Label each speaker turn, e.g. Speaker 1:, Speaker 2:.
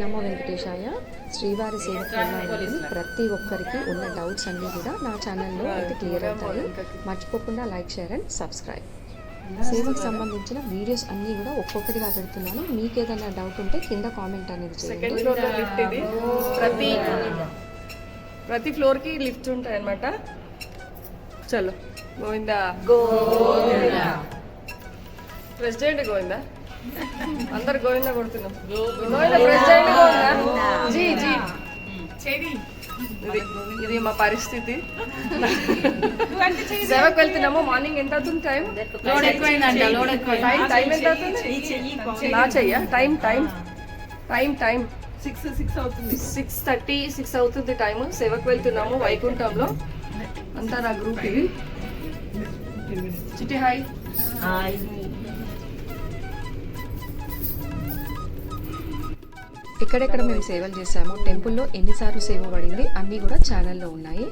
Speaker 1: నమో వెంకటేశాయ. శ్రీవారి సేవకు వెళ్ళాలని ప్రతి ఒక్కరికి ఉన్న డౌట్స్ అన్నీ కూడా నా ఛానల్లో అయితే క్లియర్ అవుతాయి. మర్చిపోకుండా లైక్ షేర్ అండ్ సబ్స్క్రైబ్ సేవకు సంబంధించిన వీడియోస్ అన్నీ కూడా ఒక్కొక్కటిగా పెడుతున్నాను. మీకు ఏదైనా డౌట్ ఉంటే కింద కామెంట్ అనేది
Speaker 2: సెకండ్
Speaker 1: చేయండి
Speaker 2: ఫ్లోర్లో లిఫ్ట్ ఇది. ప్రతి ప్రతి ఫ్లోర్కి లిఫ్ట్ ఉంటాయి అనమాట చలో గోవిందా. గోవిందా. ప్రెసిడెంట్ గోవిందా. అందరు గోవిందా కొడుతున్నాం. జీ జీ. ఇది ఇది మా పరిస్థితి. సేవకు వెళ్తున్నాము. మార్నింగ్ ఎంత అవుతుంది టైం?
Speaker 3: లోడ్ ఎక్కువైందంట లోడ్ ఎక్కువ
Speaker 2: టైం టైం ఎంత అవుతుంది? నా చెయ్య? Time time. Time time.
Speaker 4: Six six అవుతుంది.
Speaker 2: సిక్స్ థర్టీ సిక్స్ అవుతుంది టైం. సేవకు వెళ్తున్నాము వైకుంఠంలో. అంతా నా గ్రూప్ ఇది. చిట్టి హాయ్
Speaker 1: ఎక్కడెక్కడ మేము సేవలు చేశామో టెంపుల్లో ఎన్నిసార్లు సేవ పడింది అన్నీ కూడా ఛానల్లో ఉన్నాయి.